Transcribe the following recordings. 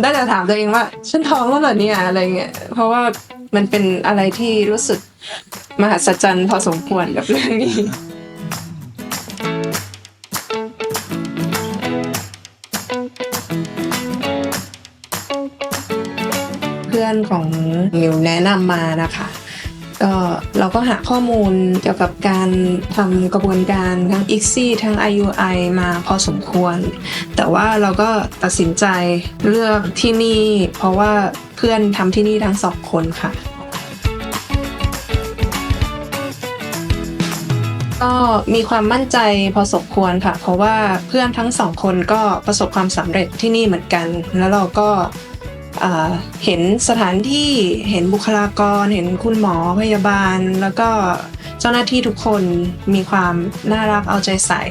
ได้แต่ถามตัวเองว่า ฉันท้องแล้วเหรอเนี่ยอะไรเงี้ยเพราะว่ามันเป็นอะไรที่รู้สึกมหัศจรรย์พอสมควรกับเรื่องนี้เพื่อนของมิวแนะนำมานะคะ ก็เราก็หาข้อมูลเกี่ยวกับการทำกระบวนการทั้ง ICSI ทั้ง IUI มาพอสมควร แต่ว่าเราก็ตัดสินใจเลือกที่นี่ เพราะว่าเพื่อนทำที่นี่ทั้งสองคนค่ะก็มีความมั่นใจพอสมควรค่ะ เพราะว่าเพื่อนทั้งสองคนก็ประสบความสำเร็จที่นี่เหมือนกัน แล้วเราก็ เห็นสถานที่เห็นบุคลากร เห็นคุณหมอพยาบาล แล้วก็เจ้าหน้าที่ทุกคนมีความน่ารักเอาใจใส่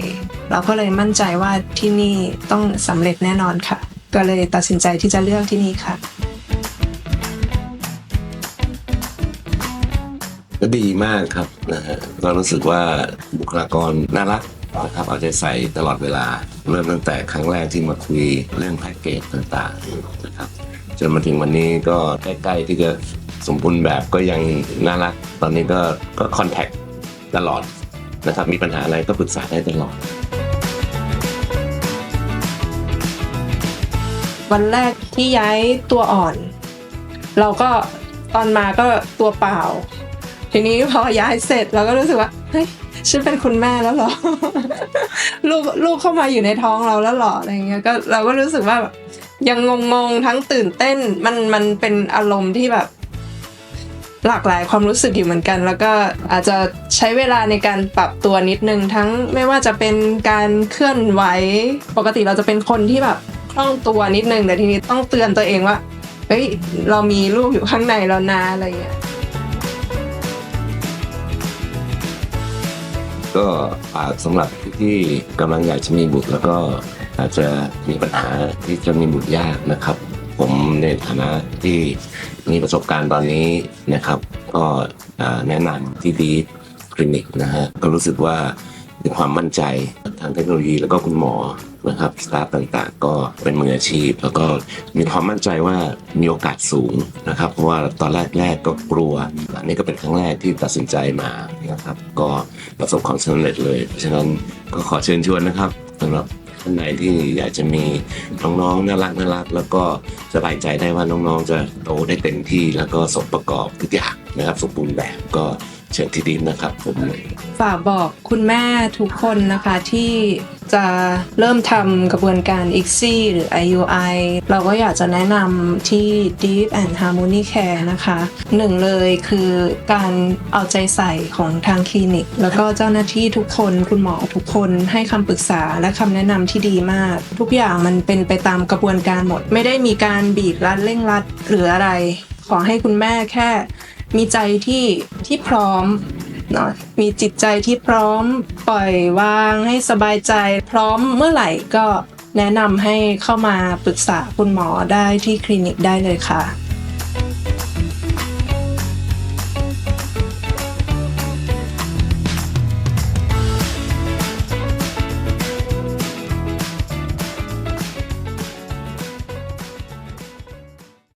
เราก็เลยมั่นใจว่าที่นี่ต้องสำเร็จแน่นอนค่ะ ก็เลยตัดสินใจที่จะเลือกที่นี่ค่ะ ก็ดีมากครับนะฮะก็รู้สึกว่าบุคลากรน่ารักนะครับเอาใจใส่ตลอดเวลา เริ่มตั้งแต่ครั้งแรกที่มาคุยเรื่องแพ็กเกจต่างๆนะครับ จนมาถึงวันนี้ก็ใกล้ๆที่จะสมบูรณ์แบบก็ยังน่ารัก ตอนนี้ก็ก็คอนแทคตลอดนะครับมีปัญหาอะไรก็ปรึกษาได้ตลอด วันแรกที่ย้ายตัวอ่อน เราก็ตอนมาก็ตัวเปล่า ทีนี้พอย้ายเสร็จเราก็รู้สึกว่าเฮ้ยฉันเป็นคุณแม่แล้วหรอ ลูกลูกเข้ามาอยู่ในท้องเราแล้วหรออะไรเงี้ยก็เราก็รู้สึกว่าแบบ ยังงงๆทั้งตื่นเต้นมันมันเป็นอารมณ์ที่แบบ หลากหลายความรู้สึกอยู่เหมือนกัน แล้วก็อาจจะใช้เวลาในการปรับตัวนิดนึงทั้งไม่ว่าจะเป็นการเคลื่อนไหวปกติเราจะเป็นคนที่แบบคล่องตัวนิดนึงแต่ทีนี้ต้องเตือนตัวเองว่าเฮ้ยเรามีลูกอยู่ข้างในแล้วนะอะไรอย่างเงี้ยก็ฝากสำหรับผู้ที่กำลังอยากจะมีบุตรแล้วก็ อาจจะมีปัญหาที่จะมีบุตรยากนะครับ ผมในฐานะที่มีประสบการณ์ตอนนี้นะครับ ก็แนะนำที่ดีคลินิกนะฮะก็รู้สึกว่ามีความมั่นใจทางเทคโนโลยีแล้วก็คุณหมอนะครับสตาฟต่างๆ ก็เป็นมืออาชีพ แล้วก็มีความมั่นใจว่ามีโอกาสสูงนะครับ เพราะว่าตอนแรกๆก็กลัวอันนี้ก็เป็นครั้งแรกที่ตัดสินใจมานะครับ ก็ประสบความสำเร็จเลย เพราะฉะนั้นก็ขอเชิญชวนนะครับสำหรับ ท่านไหนที่อยากจะมีน้องๆน่ารักน่ารักแล้วก็สบายใจได้ว่าน้องๆ จะโตได้เต็มที่แล้วก็สมประกอบทุกอย่างนะครับสมบูรณ์แบบก็ เชิญที่ดินนะครับผมฝากบอกคุณแม่ทุกคนนะคะที่จะเริ่มทำกระบวนการ ICSI หรือ IUI เราก็อยากจะแนะนำที่ Deep and Harmony Care นะคะหนึ่งเลยคือการเอาใจใส่ของทางคลินิก แล้วก็เจ้าหน้าที่ทุกคนคุณหมอทุกคนให้คำปรึกษาและคำแนะนำที่ดีมาก ทุกอย่างมันเป็นไปตามกระบวนการหมด ไม่ได้มีการบีบรัดเร่งรัดหรืออะไร ขอให้คุณแม่แค่ มีใจที่ที่พร้อมเนาะมีจิตใจที่พร้อมปล่อยวางให้สบายใจ พร้อมเมื่อไหร่ก็แนะนำให้เข้ามาปรึกษาคุณหมอได้ที่คลินิกได้เลยค่ะ